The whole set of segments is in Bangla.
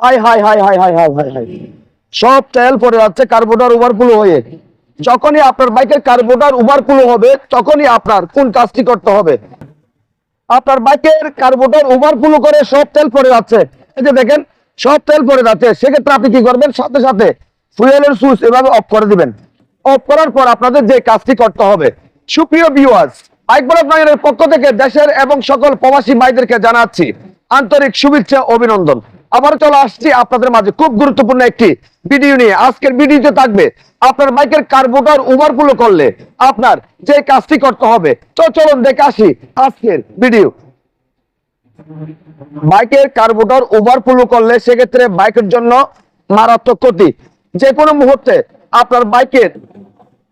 Hi hi hi hi hi hi hi hi. সব তেল যাচ্ছে ওভারফ্লো হয়ে। যখনই আপনার বাইকের ওভারফ্লো হবে, তখনই আপনার কোন কাজটি করতে হবে? আপনার বাইকের ওভারফ্লো করে সব তেল যাচ্ছে। এই যে দেখেন, সব তেল যাচ্ছে। সেক্ষেত্রে আপনি কি করবেন? সাথে সাথে ফুয়েলের সুইচ এভাবে অফ করে দিবেন। অফ করার পর আপনাদের যে কাজটি করতে হবে। সুপ্রিয় পক্ষ থেকে দেশের এবং সকল প্রবাসী ভাইদেরকে জানাচ্ছি, আন্তরিক শুভেচ্ছা, অভিনন্দন। আবার চলে আসছি আপনাদের মাঝে খুব গুরুত্বপূর্ণ একটি ভিডিও নিয়ে। আজকের ভিডিওতে থাকবে আপনার বাইকের কার্বোটার ওভারফ্লো করলে আপনার যে কাজটি করতে হবে। তো চলুন দেখে আসি আজকের ভিডিও বাইকের কার্বোটার ওভারফ্লো করলে সেক্ষেত্রে বাইকের জন্য মারাত্মক ক্ষতি। যে কোনো মুহূর্তে আপনার বাইকের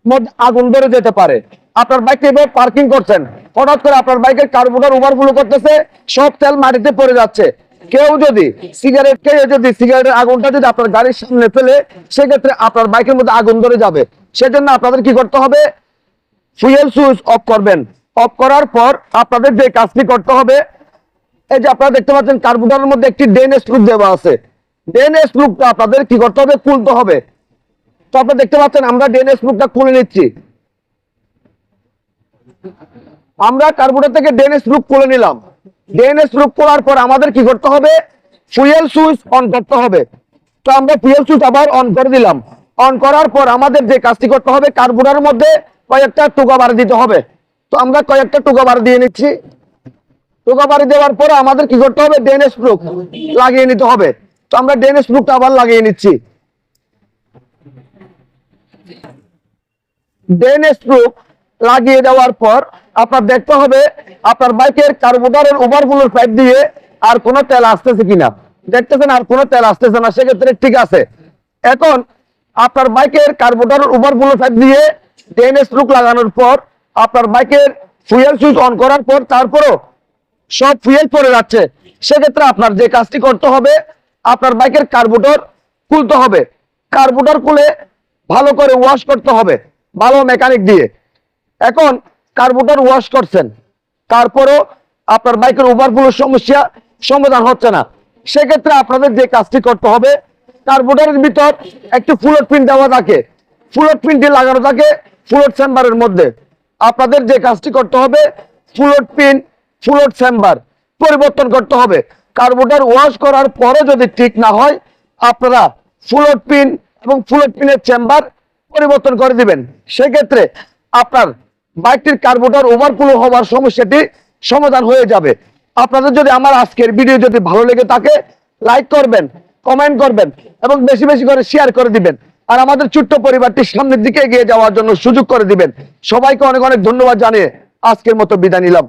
মধ্যে আগুন ধরে যেতে পারে। আপনার বাইকটা এভাবে পার্কিং করছেন। হঠাৎ করে আপনার বাইকের কার্বোটার ওভারফ্লো করতেছে, সব তেল মাটিতে পড়ে যাচ্ছে। কেউ যদি সিগারেট খেয়ে যদি সিগারেটের আগুনটা যদি আপনার গাড়ির সামনে ফেলে, সেক্ষেত্রে আপনার বাইকের মধ্যে আগুন ধরে যাবে। সেজন্য আপনাদের কি করতে হবে? ফুয়েল সুইচ অফ করবেন। অফ করার পর আপনাদের যে কাজটি করতে হবে, এই যে আপনারা দেখতে পাচ্ছেন কার্বোটারের মধ্যে একটি ডেন স্ক্রুপ দেওয়া আছে। ডেন স্ক্রুপটা আপনাদের কি করতে হবে? খুলতে হবে। তো আপনারা দেখতে পাচ্ছেন আমরা ডেন স্ক্রুপটা খুলে নিচ্ছি। আমরা কার্বোটার থেকে ডেন স্ক্রুপ খুলে নিলাম। ডেন স্ক্রুপ করার পর আমাদের কি করতে হবে? ফুয়েল সুইচ অন করতে হবে। তো আমরা ফুয়েল সুইচ আবার অন করে দিলাম। অন করার পর আমাদের যে কাজটি করতে হবে কার্বোটারের মধ্যে কয়েকটা টুকা বার দিতে হবে। তো আমরা কয়েকটা টুকা বার দিয়ে নিচ্ছি। টোকা বাড়ি দেওয়ার পরে আমাদের কি করতে হবে? ডেন প্রুফ লাগিয়ে নিতে হবে। তো আমরা ডেন স্প্রুকটা আবার লাগিয়ে নিচ্ছি। ডেন স্প্রুক লাগিয়ে দেওয়ার পর আপনার দেখতে হবে, আপনার বাইকের কার্বোটারের ওভারফ্লোর পাইপ দিয়ে আর কোনো তেল আসতেছে কিনা। দেখতেছেন, আর কোনো তেল আসতেছে না, সেক্ষেত্রে ঠিক আছে। এখন আপনার বাইকের কার্বোটারের ওভারফ্লো পাইপ দিয়ে ডেন স্প্রুক লাগানোর পর, আপনার বাইকের ফুয়েল সুইচ অন করার পর, তারপরও সব ফুয়েল পরে যাচ্ছে। সেক্ষেত্রে আপনার যে কাজটি করতে হবে, আপনার বাইকের কার্বোটার খুলতে হবে। কার্বোটার খুলে ভালো করে ওয়াশ করতে হবে, ভালো মেকানিক দিয়ে। এখন কার্বোটার ওয়াশ করছেন। তারপরও আপনার বাইকের ওভারফ্লোর সমস্যা সমাধান হচ্ছে না। সেক্ষেত্রে আপনাদের যে কাজটি করতে হবে, কার্বোটারের ভিতর একটি ফুলট পিন দেওয়া থাকে। ফুলট পিনটি লাগানো থাকে ফুলট চেম্বারের মধ্যে। আপনাদের যে কাজটি করতে হবে, ফুলট পিন ফুলট চেম্বার পরিবর্তন করতে হবে। কার্বোটার ওয়াশ করার পরে যদি ঠিক না হয়, আপনারা ফুলট পিন এবং ফুলট পিনের চেম্বার পরিবর্তন করে দিবেন। সেক্ষেত্রে আপনার বাইকটির কার্বোটার ওভারফ্লো হওয়ার সমস্যাটি সমাধান হয়ে যাবে। আপনাদের যদি আমার আজকের ভিডিও যদি ভালো লেগে থাকে লাইক করবেন কমেন্ট করবেন এবং বেশি বেশি করে শেয়ার করে দিবেন। আর আমাদের ছোট্ট পরিবারটি সামনের দিকে এগিয়ে যাওয়ার জন্য সুযোগ করে দিবেন। সবাইকে অনেক অনেক ধন্যবাদ জানিয়ে আজকের মতো বিদায় নিলাম।